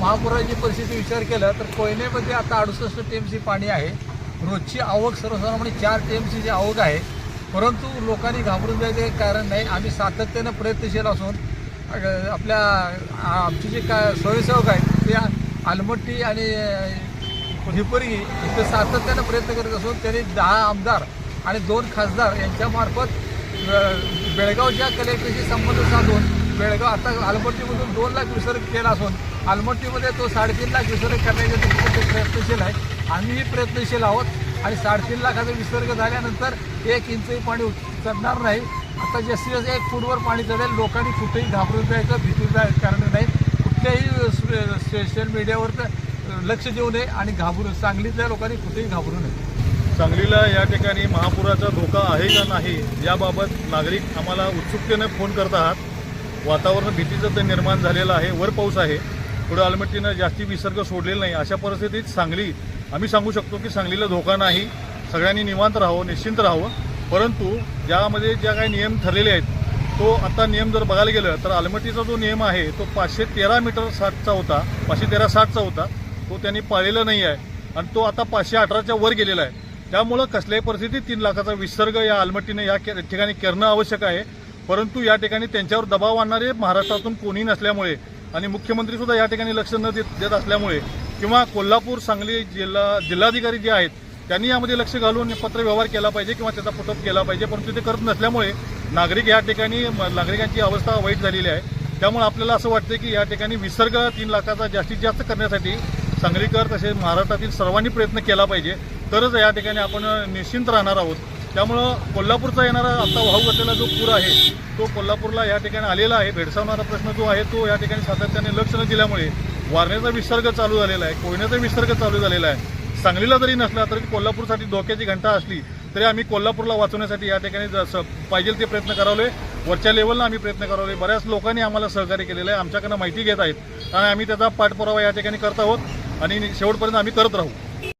महापुराची परिस्थिती विचार केला तर कोयनेमध्ये आता अडुसष्ट टी एम सी पाणी आहे. रोजची आवक सर्वसाधारणपणे चार टी एम सीची आवक आहे. परंतु लोकांनी घाबरून जायचे कारण नाही. आम्ही सातत्यानं प्रयत्नशील असून आपल्या आमचे जे का स्वयंसेवक आहेत ते आलमट्टी आणि हिपरगी इथे सातत्यानं प्रयत्न करत असून त्यांनी दहा आमदार आणि दोन खासदार यांच्यामार्फत बेळगावच्या कलेक्टरशी संबंध साधून बेळगाव आता आलमट्टीमधून दोन लाख विसर्ग केला असून आलमट्टीमध्ये तो साडेतीन लाख विसर्ग करण्याचे ते प्रयत्नशील आहे. आम्हीही प्रयत्नशील आहोत आणि साडेतीन लाखाचा विसर्ग झाल्यानंतर एक इंचही पाणी चढणार नाही. आता जास्तीत जास्त एक फूटवर पाणी चढेल लोकांनी कुठेही घाबरून जायचं भीती जाय- कारण नाही. कुठल्याही सोशल मीडियावर तर लक्ष देऊ नये आणि घाबरून सांगलीतल्या लोकांनी कुठेही घाबरू नये. सांगलीला या ठिकाणी महापुराचा धोका आहे का नाही याबाबत नागरिक आम्हाला उत्सुकतेने फोन करत आहात. वातावरण भीतीचं ते निर्माण झालेलं आहे. वर पाऊस आहे. पुढे आलमट्टीनं जास्ती विसर्ग सोडलेला नाही. अशा परिस्थितीत सांगली आम्ही सांगू शकतो की सांगलीला धोका नाही. सगळ्यांनी निवांत राहावं निश्चिंत राहावं. परंतु ज्यामध्ये ज्या काही नियम ठरलेले आहेत तो आता नियम जर बघायला गेलं तर आलमट्टीचा जो नियम आहे तो पाचशे तेरा मीटर साठचा होता पाचशे तेरा साठचा होता. तो त्यांनी पाळलेला नाही आहे. आणि तो आता पाचशे अठराच्या वर गेलेला आहे. त्यामुळं कसल्याही परिस्थितीत तीन लाखाचा विसर्ग या आलमट्टीने या के- ठिकाणी करणं आवश्यक आहे. परंतु या ठिकाणी त्यांच्यावर दबाव आणणारे महाराष्ट्रातून कोणी नसल्यामुळे आणि मुख्यमंत्री सुद्धा या ठिकाणी लक्ष न देत देत असल्यामुळे किंवा कोल्हापूर सांगली जिल्हा जिल्हाधिकारी जे आहेत त्यांनी यामध्ये लक्ष घालून पत्रव्यवहार केला पाहिजे किंवा त्याचा पुटअप केला पाहिजे परंतु ते करत नसल्यामुळे नागरिक या ठिकाणी नागरिकांची अवस्था वाईट झालेली आहे. त्यामुळे आपल्याला असं वाटतं की या ठिकाणी विसर्ग तीन लाखाचा जास्तीत जास्त करण्यासाठी सांगलीकर तसेच महाराष्ट्रातील सर्वांनी प्रयत्न केला पाहिजे. तरच या ठिकाणी आपण निश्चिंत राहणार आहोत. त्यामुळं कोल्हापूरचा येणारा आता वाहू असलेला जो पूर आहे तो कोल्हापूरला या ठिकाणी आलेला आहे. भेडसावणारा प्रश्न जो आहे तो या ठिकाणी सातत्याने लक्ष न दिल्यामुळे वारण्याचा विसर्ग चालू झालेला आहे. कोयण्याचा विसर्ग चालू झालेला आहे. सांगलीला जरी नसला तरी कोल्हापूरसाठी धोक्याची घंटा असली तरी आम्ही कोल्हापूरला वाचवण्यासाठी या ठिकाणी जसं पाहिजे ते प्रयत्न करावले. वरच्या लेवलला आम्ही प्रयत्न करावले. बऱ्याच लोकांनी आम्हाला सहकार्य केलेलं आहे. आमच्याकडनं माहिती घेत आहेत. आणि आम्ही त्याचा पाठपुरावा या ठिकाणी करत आहोत. आणि शेवटपर्यंत आम्ही करत राहू.